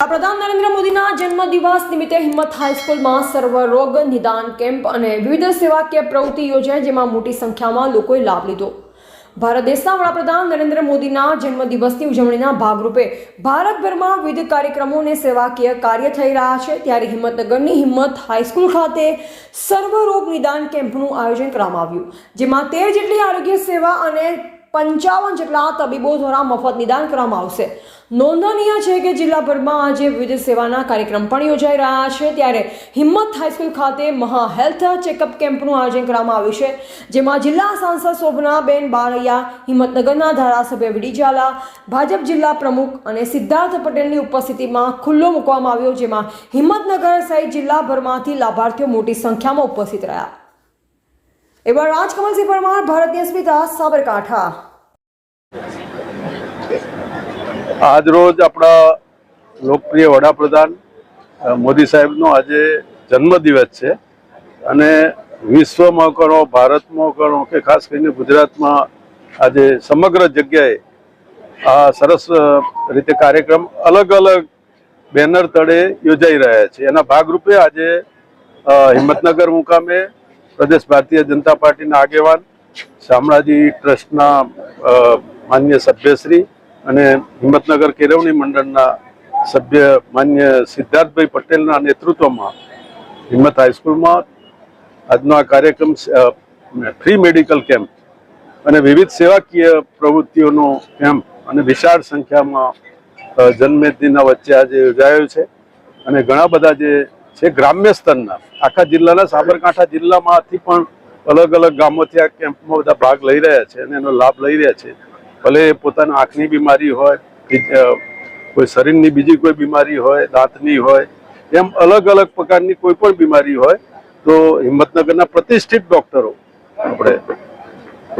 વડાપ્રધાન નરેન્દ્ર મોદીના જન્મદિવસ નિમિત્તે હિંમત હાઈસ્કૂલમાં સર્વરોગ નિદાન કેમ્પ અને વિવિધ સેવાકીય પ્રવૃત્તિ યોજાઈ જેમાં મોટી સંખ્યામાં લોકોએ લાભ લીધો. ભારત દેશના વડાપ્રધાન નરેન્દ્ર મોદીના જન્મદિવસની ઉજવણીના ભાગરૂપે ભારતભરમાં વિવિધ કાર્યક્રમો અને સેવાકીય કાર્ય થઈ રહ્યા છે. ત્યારે હિંમતનગરની હિંમત હાઈસ્કૂલ ખાતે સર્વરોગ નિદાન કેમ્પનું આયોજન કરવામાં આવ્યું, જેમાં તેર જેટલી આરોગ્ય સેવા અને પંચાવન જેટલા તબીબો દ્વારા મફત નિદાન કરવામાં આવશે. નોંધનીય છે કે જિલ્લાભરમાં આજે વિવિધ સેવાના કાર્યક્રમ પણ યોજાઈ રહ્યા છે. ત્યારે હિંમત હાઈસ્કૂલ ખાતે મહા હેલ્થ ચેકઅપ કેમ્પનું આયોજન કરવામાં આવ્યું છે, જેમાં જિલ્લા સાંસદ શોભનાબેન બારૈયા, હિંમતનગરના ધારાસભ્ય વીડી ઝાલા, ભાજપ જિલ્લા પ્રમુખ અને સિદ્ધાર્થ પટેલની ઉપસ્થિતિમાં ખુલ્લો મૂકવામાં આવ્યો, જેમાં હિંમતનગર સહિત જિલ્લાભરમાંથી લાભાર્થીઓ મોટી સંખ્યામાં ઉપસ્થિત રહ્યા. એવા રાજકમલસિંહ પરમાર, ભારતીય સ્મિતા, સાબરકાંઠા. આજરોજ આપણા લોકપ્રિય વડાપ્રધાન મોદી સાહેબનો આજે જન્મદિવસ છે અને વિશ્વમાં કરો ભારતમાં કરો કે ખાસ કરીને ગુજરાતમાં આજે સમગ્ર જગ્યાએ આ સરસ રીતે કાર્યક્રમ અલગ અલગ બેનર તળે યોજાઈ રહ્યા છે. એના ભાગરૂપે આજે હિંમતનગર મુકામે પ્રદેશ ભારતીય જનતા પાર્ટીના આગેવાન, શામળાજી ટ્રસ્ટના માન્ય સભ્યશ્રી અને હિંમતનગર કેળવણી મંડળના સભ્ય માન્ય સિદ્ધાર્થભાઈ પટેલના નેતૃત્વમાં હિંમત હાઈસ્કૂલમાં આજનો આ કાર્યક્રમ ફ્રી મેડિકલ કેમ્પ અને વિવિધ સેવાકીય પ્રવૃત્તિઓનો કેમ્પ અને વિશાળ સંખ્યામાં જન્મેદનીના વચ્ચે આજે યોજાયો છે. અને ઘણા બધા જે છે ગ્રામ્ય સ્તરના. આખા જિલ્લાના સાબરકાંઠા જિલ્લામાંથી પણ અલગ અલગ ગામોથી આ કેમ્પમાં બધા ભાગ લઈ રહ્યા છે અને એનો લાભ લઈ રહ્યા છે. ભલે પોતાની આંખની બીમારી હોય કે કોઈ શરીરની બીજી કોઈ બીમારી હોય દાંતની હોય એમ અલગ અલગ પ્રકારની કોઈ પણ બીમારી હોય તો હિંમતનગરના પ્રતિષ્ઠિત ડોક્ટરો આપણે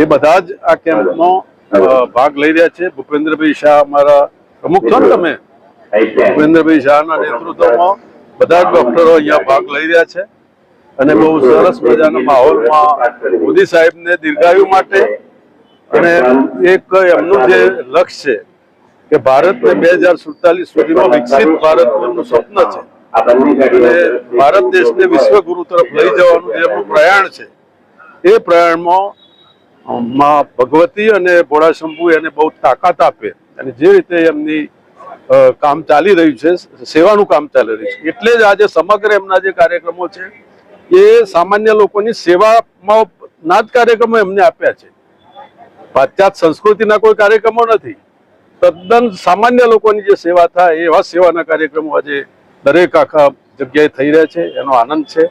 એ બધા જ આ કેમ્પનો ભાગ લઈ રહ્યા છે. ભૂપેન્દ્રભાઈ શાહ અમારા પ્રમુખ છો ને તમે? ભૂપેન્દ્રભાઈ શાહના નેતૃત્વમાં બધા જ ડોક્ટરો અહીંયા ભાગ લઈ રહ્યા છે અને બહુ સરસ મજાના માહોલમાં મોદી સાહેબને દીર્ઘાયુ માટે અને એક એમનું જે લક્ષ્ય છે કે ભારતને બે હજાર સુડતાલીસ સુધીમાં વિકસિત ભારતનું સ્વપ્ન છે. અને ભારત દેશને વિશ્વગુરુ તરફ લઈ જવાનું જે એમનું પ્રયાણ છે, એ પ્રયાણમાં માં ભગવતી અને ભોળા શંભુ એને બહુ તાકાત આપે અને જે રીતે એમની કામ ચાલી રહ્યું છે, સેવાનું કામ ચાલી રહ્યું છે. એટલે જ આજે સમગ્ર એમના જે કાર્યક્રમો છે, એ સામાન્ય લોકોની સેવામાં ના જ કાર્યક્રમો એમને આપ્યા છે. પાશ્ચાત સંસ્કૃતિના કોઈ કાર્યક્રમો નથી. તદ્દન સામાન્ય લોકોની જે સેવા થાય, એવા સેવાના કાર્યક્રમો આજે દરેક આખા જગ્યાએ થઈ રહ્યા છે. એનો આનંદ છે.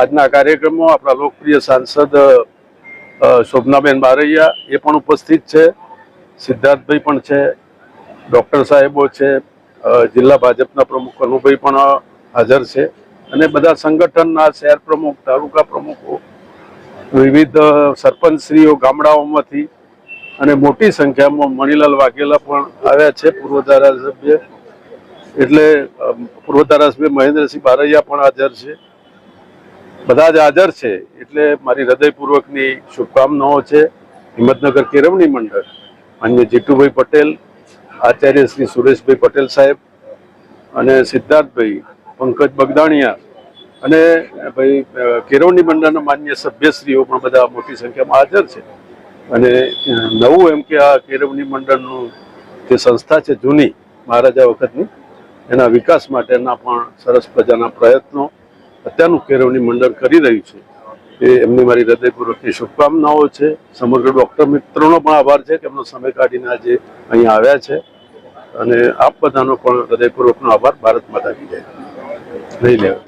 આજના કાર્યક્રમો આપણા લોકપ્રિય સાંસદ શોભનાબેન બારૈયા એ પણ ઉપસ્થિત છે. સિદ્ધાર્થભાઈ પણ છે. ડૉક્ટર સાહેબો છે જિલ્લા ભાજપના પ્રમુખ અનુભાઈ પણ હાજર છે. અને બધા સંગઠનના શહેર પ્રમુખ, તાલુકા પ્રમુખો, વિવિધ સરપંચશ્રીઓ ગામડાઓમાંથી અને મોટી સંખ્યામાં મણિલાલ વાઘેલા પણ આવ્યા છે, પૂર્વ ધારાસભ્ય. એટલે પૂર્વ ધારાસભ્ય મહેન્દ્રસિંહ બારૈયા પણ હાજર છે. બધા જ હાજર છે, એટલે મારી હૃદયપૂર્વકની શુભકામનાઓ છે. હિંમતનગર કેળવણી મંડળ, માન્ય જીતુભાઈ પટેલ આચાર્ય શ્રી સુરેશભાઈ પટેલ સાહેબ અને સિદ્ધાર્થભાઈ પંકજ બગદાણિયા અને ભાઈ કેરવણી મંડળના માન્ય સભ્યશ્રીઓ પણ બધા મોટી સંખ્યામાં હાજર છે. અને નવું એમ કે આ કેરવણી મંડળનું જે સંસ્થા છે જૂની મહારાજા વખતની, એના વિકાસ માટેના પણ સરસ મજાના પ્રયત્નો અત્યારનું કેરવણી મંડળ કરી રહ્યું છે. એ એમની મારી હૃદયપૂર્વકની શુભકામનાઓ છે. સમગ્ર ડૉક્ટર મિત્રોનો પણ આભાર છે કે એમનો સમય કાઢીને આજે અહીંયા આવ્યા છે. અને આપ બધાનો પણ હૃદયપૂર્વકનો આભાર. ભારત માતા કી જય. નહીં લેવા